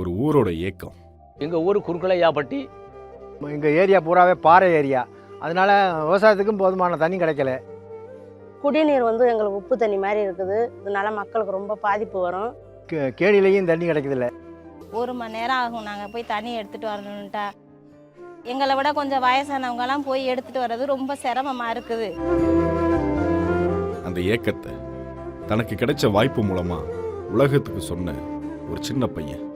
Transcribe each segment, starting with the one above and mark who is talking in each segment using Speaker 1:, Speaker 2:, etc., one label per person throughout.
Speaker 1: ஒரு ஊரோட ஏக்கம்
Speaker 2: எங்கள் ஊர் குறுக்கலையாப்பட்டி.
Speaker 3: எங்கள் ஏரியா பூராவே பாறை ஏரியா. அதனால விவசாயத்துக்கும் போதுமான தண்ணி கிடைக்கல.
Speaker 4: குடிநீர் வந்து எங்களுக்கு உப்பு தண்ணி மாதிரி இருக்குது. இதனால மக்களுக்கு ரொம்ப பாதிப்பு வரும்.
Speaker 3: கே- கேணிலையும் தண்ணி கிடைக்குதில்ல.
Speaker 5: ஒரு மணி நேரம் ஆகும். நாங்கள் போய் தண்ணி எடுத்துகிட்டு வரணுன்ட்டா எங்களை விட கொஞ்சம் வயசானவங்கலாம் போய் எடுத்துகிட்டு வர்றது ரொம்ப சிரமமாக இருக்குது.
Speaker 1: அந்த ஏக்கத்தை தனக்கு கிடைச்ச வாய்ப்பு மூலமா உலகத்துக்கு சொன்ன ஒரு சின்ன பையன்.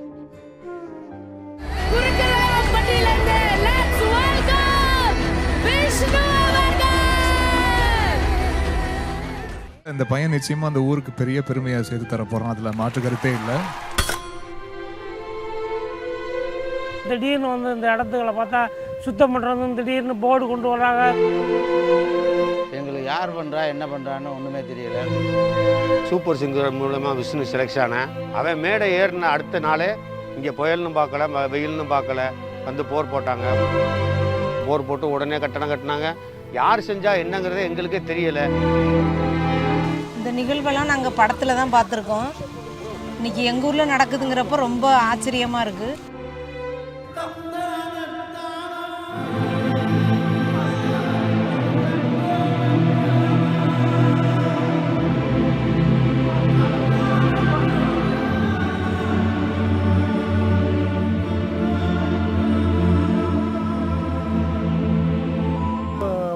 Speaker 6: இந்த பையன் நிச்சயமா அந்த ஊருக்கு பெரிய பெருமையை சேர்த்து தர போறான். அதுல மாற்று கருத்தே இல்லை.
Speaker 7: திடீர்னு வந்து இந்த இடத்துக்களை பார்த்தா சுத்தம் பண்ணுறதுன்னு திடீர்னு போர்டு கொண்டு வராங்க.
Speaker 2: எங்களுக்கு யார் பண்ணுறா என்ன பண்ணுறான்னு ஒன்றுமே தெரியல.
Speaker 8: சூப்பர் சிங்கர் மூலமாக விஷ்ணு செலக்ஷன் அவன் மேடை ஏறின அடுத்த நாளே இங்கே புயல்னு பார்க்கல ம- வெயில்னு பார்க்கல வந்து போர் போட்டாங்க. போர் போட்டு உடனே கட்டணம் கட்டினாங்க. யார் செஞ்சா என்னங்கிறதே எங்களுக்கே தெரியல.
Speaker 9: இந்த நிகழ்வெல்லாம் நாங்கள் படத்தில் தான் பார்த்துருக்கோம். இன்னைக்கு எங்கள் ஊரில் நடக்குதுங்கிறப்ப ரொம்ப ஆச்சரியமாக இருக்குது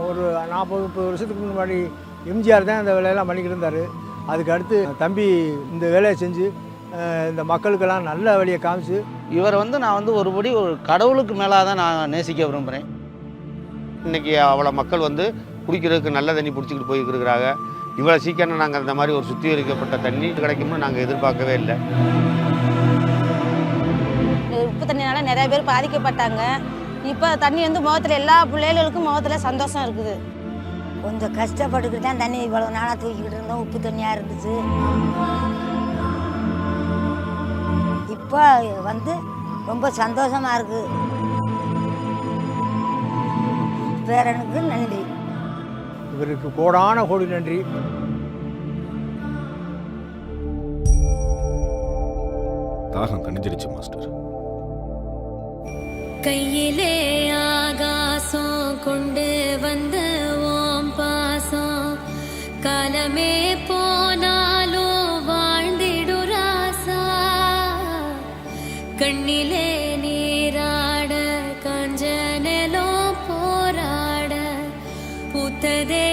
Speaker 3: ஒரு நாற்பது முப்பது வருஷத்துக்கு முன்னாடி எம்ஜிஆர் தான் இந்த வேலையெல்லாம் பண்ணிக்கிட்டு இருந்தார். அதுக்கு அடுத்து தம்பி இந்த வேலையை செஞ்சு இந்த மக்களுக்கெல்லாம் நல்ல வழியை காமிச்சு
Speaker 2: இவரை வந்து நான் வந்து ஒருபடி ஒரு கடவுளுக்கு மேலாக தான் நான் நேசிக்க விரும்புகிறேன்
Speaker 8: இன்னைக்கு அவ்வளோ மக்கள் வந்து குடிக்கிறதுக்கு நல்ல தண்ணி பிடிச்சிக்கிட்டு போய்க்கிட்டு இருக்கிறாங்க. இவ்வளோ சீக்கிரம் நாங்கள் அந்த மாதிரி ஒரு சுத்திகரிக்கப்பட்ட தண்ணி கிடைக்கும்னு நாங்கள் எதிர்பார்க்கவே இல்லை.
Speaker 5: இந்த உப்பு தண்ணினால நிறைய பேர் பாதிக்கப்பட்டாங்க. இப்போ தண்ணி வந்து முகத்தில் எல்லா பிள்ளைகளுக்கும் முகத்தில் சந்தோஷம் இருக்குது.
Speaker 4: கொஞ்சம் கஷ்டப்பட்டுக்கிட்டு தான் தண்ணி இவ்வளோ நாளாக தூக்கிக்கிட்டு இருந்தோம். உப்பு தண்ணியாக இருந்துச்சு. இப்போ வந்து ரொம்ப சந்தோஷமா இருக்கு. பேரனுக்கு நன்றி.
Speaker 3: இவருக்கு கோடான கோடி நன்றி.
Speaker 1: தாகம் தணிஞ்சிருச்சு மாஸ்டர்.
Speaker 10: கையிலே காலமே போனாலோ வாழ்ந்திடுராசா கண்ணிலே நீராட கஞ்சனலோ போராட புத்ததே